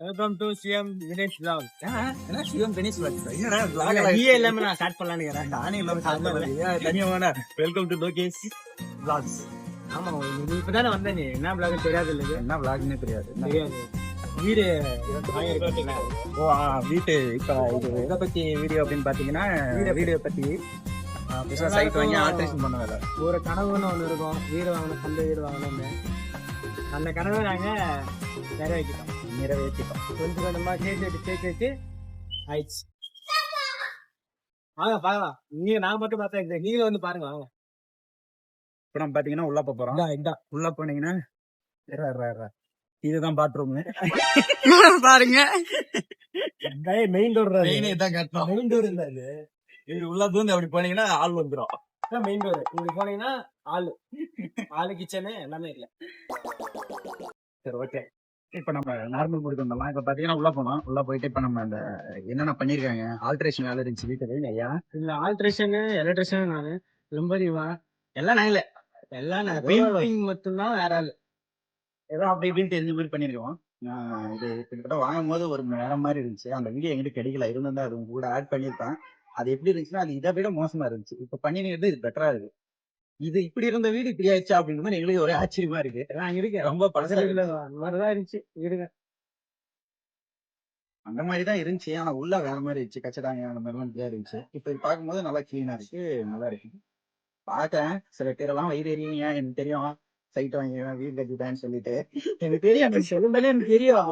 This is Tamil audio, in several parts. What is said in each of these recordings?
Welcome to CM Vinesh vlog என்ன சிவம் கணேஷ் என்னடா நீயே இல்லாம நான் ஸ்டார்ட் பண்ணலான்னு இருக்கிறேன் நானே இல்லாம தனியாக வெல்கம் டு லோகேஷ் vlogs. ஆமா நீ இப்பதானே வந்த நீ. என்ன vlog தெரியாது இல்ல என்ன vlogனே தெரியாது. தெரியாது. வீடு? ஓ வீட்டு இப்போ இது எதை பத்தி வீடியோ அப்படின்னு பாத்தீங்கன்னா வீடியோ பத்தி புதுசாக சைட் வாங்கி ஆல்ட்ரேஷன் பண்ண வேலை. ஒரு கனவுன்னு ஒண்ணு இருக்கும். வீடு வாங்கணும் சொந்த வீடு வாங்கணும்னு. அந்த கனவை நாங்க நிறைவேற்றிட்டோம். நிறைவேற்றிட்டோம். கொஞ்சம் கொஞ்சமா சேர்த்து வச்சு சேர்த்து வச்சு ஆயிடுச்சு. வாங்க பார்க்கலாம் நீங்க நான் மட்டும் பார்த்தா இது நீங்களும் வந்து பாருங்க வாங்க. இப்போ நம்ம பாத்தீங்கன்னா உள்ள போக போறோம். இந்தா இந்தா. உள்ள போனீங்கன்னா. இதுதான் பாத்ரூம் பாருங்க. மெயின் டோர் மெயினே தான் கட்டணும். மெயின் டோர் இல்ல இது. இது உள்ள பூந்து அப்படி போனீங்கன்னா ஆள் வந்துடும் மெயின் டோர் இப்படி போனீங்கன்னா ஆளு. ஆளு கிச்சனு எல்லாமே இல்ல. சரி ஓகே இப்போ நம்ம நார்மல் முடிக்கு வந்தோம்லாம் இப்போ பார்த்தீங்கன்னா உள்ள போனோம் உள்ள போயிட்டு இப்போ நம்ம அந்த என்னென்ன பண்ணியிருக்காங்க ஆல்ட்ரேஷன் வேலை இருந்துச்சு வீட்டுக்கு ஐயா. இல்ல ஆல்ட்ரேஷன் எலக்ட்ரிஷியன் நானு ரொம்பரிவா எல்லாம் நான் இல்ல. எல்லாம் நான் பெயிண்டிங் மட்டும்தான் வேற ஆளு. ஏதோ அப்படி இப்படின்னு தெரிஞ்ச மாதிரி பண்ணியிருக்கோம் இது கிட்டத்தட்ட வாங்கும் போது ஒரு நேரம் மாதிரி இருந்துச்சு. அந்த வீடியோ எங்கிட்ட கிடைக்கல. இருந்தா அது உங்க கூட ஆட் பண்ணியிருப்பேன். அது எப்படி இருந்துச்சுன்னா அது இதை விட மோசமா இருந்துச்சு. இப்போ பண்ணிருக்கிறது இது பெட்டரா இருக்கு. இது இப்படி இருந்த வீடு இப்படி ஆயிடுச்சா அப்படின்னு மாதிரி எங்களுக்கு ஒரே ஆச்சரியமா இருக்கு. நான் இருக்கேன் ரொம்ப பழசா இல்ல அந்த மாதிரிதான் இருந்துச்சு. இருங்க. அந்த மாதிரி தான் இருந்துச்சு. ஆனா உள்ள வேற மாதிரி இருந்துச்சு. கச்சடாங்க அந்த மாதிரிலாம் நிறையா இருந்துச்சு. இப்போ பார்க்கும்போது நல்லா கிளீனா இருக்கு. நல்லா இருக்கு. பார்த்தேன். சில பேரெல்லாம் வயிறு எறிவீங்க எனக்கு தெரியும். சைட் வாங்கிடுவேன் வீடு கட்டிட்டேன்னு சொல்லிட்டு. எனக்கு தெரியும். எனக்கு சொல்லும்போதே எனக்கு தெரியும்.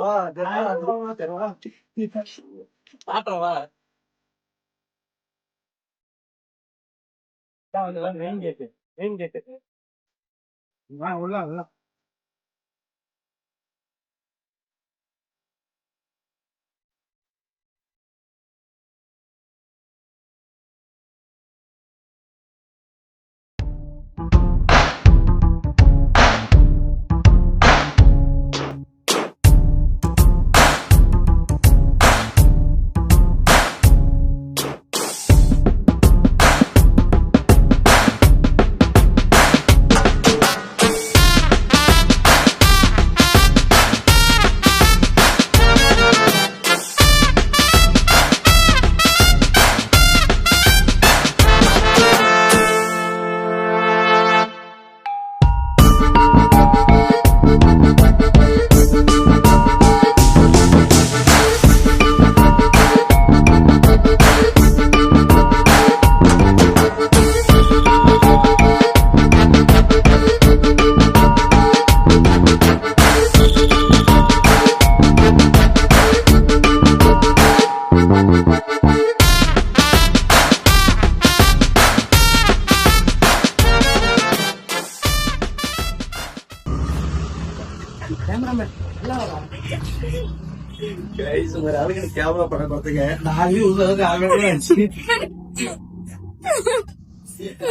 தெருவா பாட்டுறவா? மெயின் கேட்டு மெயின் கேட்டு உள்ள உள்ள கைஸ் ஒரு ஆளுக்கு கேமரா படம் பார்த்துங்க நான் உள்ளதுக்கு ஆகவே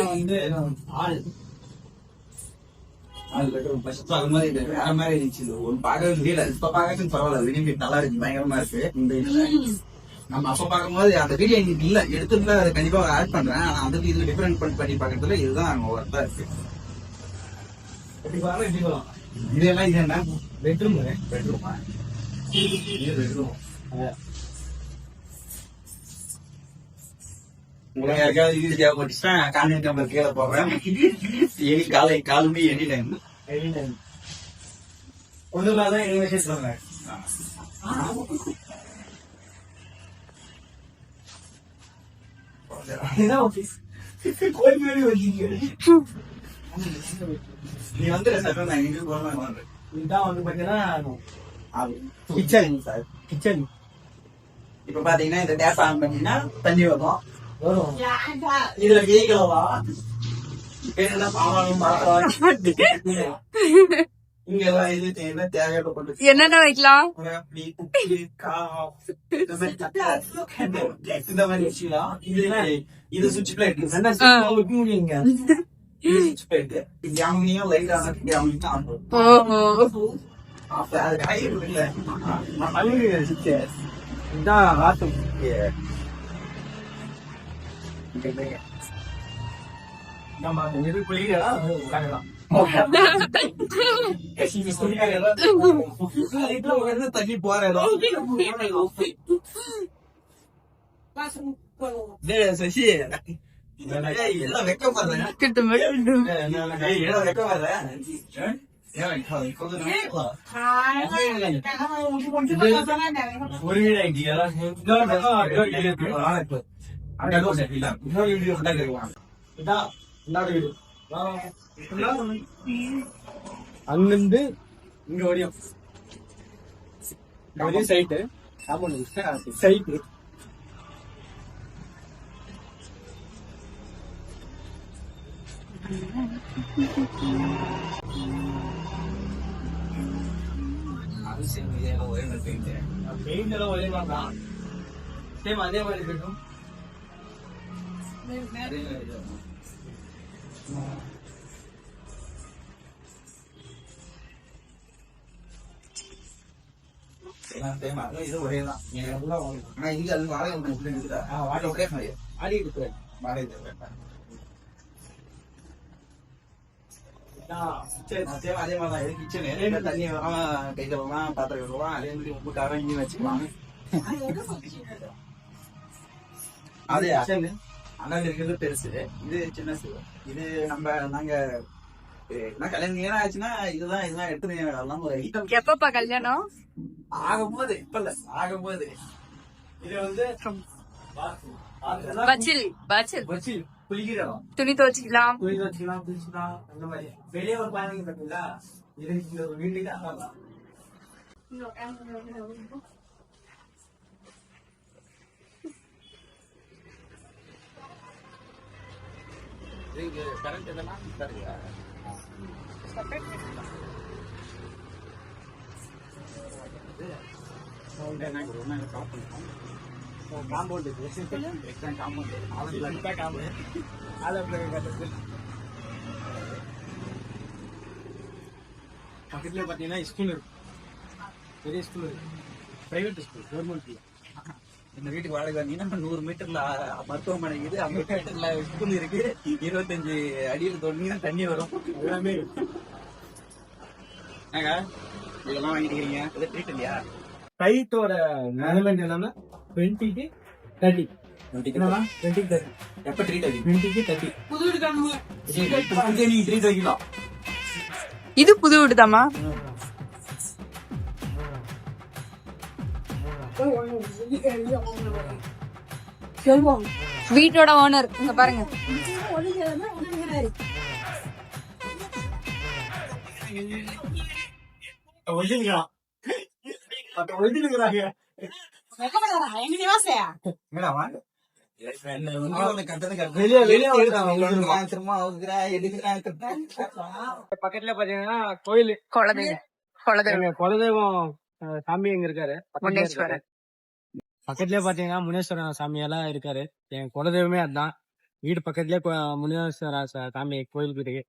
வந்து ஆள். ஆள் பெட்ரூம் ஃபர்ஸ்ட் பார்க்கும்போது வேற மாதிரி இருந்துச்சு. இது ஒரு பார்க்கவே முடியல. இப்ப பார்க்கறதுக்கு பரவாயில்ல. விரும்பி நல்லா இருக்கு. பயங்கரமா இருக்கு. இந்த இதுல நம்ம அப்ப பார்க்கும்போது அந்த வீடியோ எங்களுக்கு இல்ல. எடுத்துருந்தா அதை கண்டிப்பா ஆட் பண்றேன். ஆனா அதுக்கு இது டிஃபரெண்ட் பண்ணி பண்ணி பார்க்கறதுல இதுதான் ஒர்த்தா இருக்கு. எப்படி பாருங்க எப்படி இதெல்லாம் இது என்ன? பெட்ரூம் பெட்ரூமா பெட்ரூம் உங்களுக்கு யாருக்காவது இது தேவைப்பட்டுச்சுன்னா கான்டாக்ட் நம்பர் கீழே போடுறேன். எனி காலை கால் மணி எனி டைம் ஒண்ணு தான் எங்க மெசேஜ் பண்ணுங்க. இதான் ஆஃபீஸ் கோயில் மாதிரி வச்சிங்க நீ வந்து சார் நான் எங்க போகலாம் இதுதான் வந்து பாத்தீங்கன்னா கிச்சன் சார். கிச்சன். இப்ப பாத்தீங்கன்னா இந்த டேப் ஆன் பண்ணீங்கன்னா தண்ணி வரும். வரும். இதுல தேவைப்பட்டு என்னென்ன வைக்கலாம்? இந்த மாதிரி விஷயம் இது சுவிட்ச் பிளேட் முடியுங்க. சுவிட்ச் பிளேட் லைட் ஆன் ஓஹோ. அப்ப அது கை இல்ல அழுகு நம்ம குளிக்கலாம் உட்காரலாம் தண்ணி போற சசி எல்லாம் வெக்க கிட்ட வெக்க ஏய், எல்லாம் வெக்கப்படுறேன் ஏன் வெக்கம்? கொஞ்சம் நல்லா ஒரு வீடு ஆயிடுச்சு. எல்லாம் அங்க ஏதோ சரி இல்ல. இன்னொரு வீடியோ கூட கேட்கலாம். இதான் இந்தாட வீடு அங்கிருந்து இங்க வரையும் இங்க வரையும் சைட்டு சைட்டு அது சரி, இதெல்லாம் ஒரே மாதிரி paint. பெயிண்ட் எல்லாம் ஒரே மாதிரி தான் சேம் அதே மாதிரி இருக்கட்டும் அதே மாதிரி இது. எல்லாம் same. அதுவும் இது ஒரே தான். ஆனா இங்க அது வாடகை ஒண்ணு இப்படி இருக்குதா? ஆ, வாடகை. ஒரே மாதிரி. ஆடி இருக்கு வாடகை same அதே மாதிரி தான். இது kitchen. என்ன தண்ணி வரும், கை கழுவலாம், பாத்திரம் கழுவலாம், அதே மாதிரி உப்பு காரம் இங்கேயும் வச்சுக்கலாம். அது சரி அண்ணன் இருக்கிறது பெருசு. இது சின்னது இது நம்ம நாங்க என்ன கல்யாணம் நேரம் ஆச்சுன்னா இதுதான் இதுதான் எடுத்து அதெல்லாம் ஒரு ஐட்டம் எப்பப்பா கல்யாணம்? ஆகும்போது இப்ப இல்ல ஆகும்போது. இது வந்து பச்சில். பச்சில். துணி துவச்சிக்கலாம் துணி வச்சுக்கலாம் குளிச்சுக்கலாம் அந்த மாதிரி வெளியே ஒரு பயணிங்க பார்த்தீங்களா இது இங்க ஒரு வீட்டுக்கு அதான் கரண்ட் இதெல்லாம் சரியா காம்பவுண்ட் பக்கத்துல பாத்தீங்கன்னா ஸ்கூல் இருக்கு பெரிய ஸ்கூல் இருக்கு பிரைவேட் ஸ்கூல் கவர்மெண்ட் இந்த வீட்டுக்கு வாடகை வந்தீங்கன்னா நூறு மீட்டர்ல மருத்துவமனை இருக்குது ஐம்பது மீட்டர்ல ஸ்கூல் இருக்கு இருபத்தஞ்சு அடியில் தோண்டிங்கன்னா தண்ணி வரும் எல்லாமே ஏங்க, இதெல்லாம் வாங்கிக்கிறீங்க இது ட்ரீட் இல்லையா? டைட்டோட மேனேஜ்மெண்ட் என்னன்னா டுவெண்ட்டிக்கு தேர்ட்டி டுவெண்ட்டிக்கு தேர்ட்டி எப்ப தேர்ட்டி இது புது வீடுதாம்மா. வீட்டோட ஓனர் இங்க பாருங்க. ஒரிஜினல் மேடம் கட்டுறேன். பக்கத்துல பாத்தீங்கன்னா கோயில். குலதெய்வம். எங்க சாமி எங்க இருக்காரு. பக்கத்துலயே பாத்தீங்கன்னா முனேஸ்வரன் சாமி எல்லாம் இருக்காரு. என் குலதெய்வமே அதான். வீடு பக்கத்துலயே முனீஸ்வர சாமி கோயில் இருக்கு.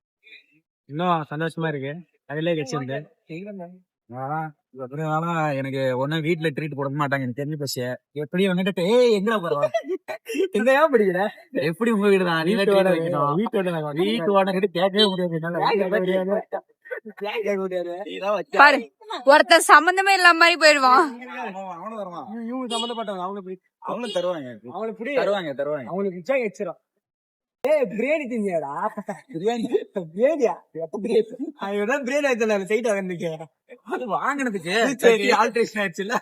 இன்னும் சந்தோஷமா இருக்கு. அதிலே வச்சிருந்து. ஆனா, அப்புறம் ஆனா எனக்கு ஒன்னும் வீட்டுல ட்ரீட் போட மாட்டாங்க. எனக்கு தெரிஞ்சு பஸ் எப்படி வந்துட்டு ஏய் எங்க போறோம் எங்கயா படிக்கிற எப்படி உங்க வீடு தான்? வீட்டோட வைக்கணும். வீட்டோட வீட்டு ஓனர் கிட்ட கேட்கவே முடியாது. பாரு ஒருத்தர் சம்பந்தமே இல்லாம மாதிரி போயிடுவான். அவன் அவனும் தருவான் இவங்க சம்பந்தப்பட்டவங்க அவங்க அவனும் தருவாங்க. அவங்களுக்கு புடி. தருவாங்க தருவாங்க. அவங்களுக்கு பிச்சா வச்சிரும் ஏய் பிரியாணி திங்கியாடா பிரியாணி. பிரியாணியா? எப்ப பிரியாணி? அவன் பிரியாணி ஆயிடுச்சு சைட் வாங்கிருக்கேன் அது வாங்கினதுக்கு சரி. ஆல்ட்ரேஷன் ஆயிடுச்சுல்ல.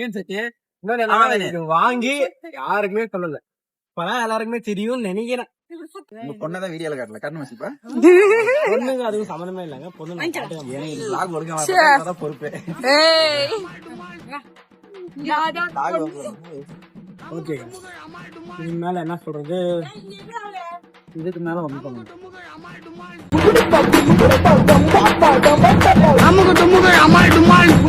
ஏன் ஆமாண்ணே. இது வாங்கி யாருக்குமே சொல்லல. இப்பதான் எல்லாருக்குமே தெரியும் நினைக்கிறேன். பொண்ணதான் வீடியோல காட்டல. கண்ணு வச்சுப்பா பொண்ணுங்க அதுவும் சம்மந்தமே இல்லைங்க. பொண்ணு பொறுப்பு. ஓகே இதுக்கு மேல என்ன சொல்றது? இதுக்கு மேல ஒண்ணு பண்ண அமுகு டுமுகு அமால் டுமால்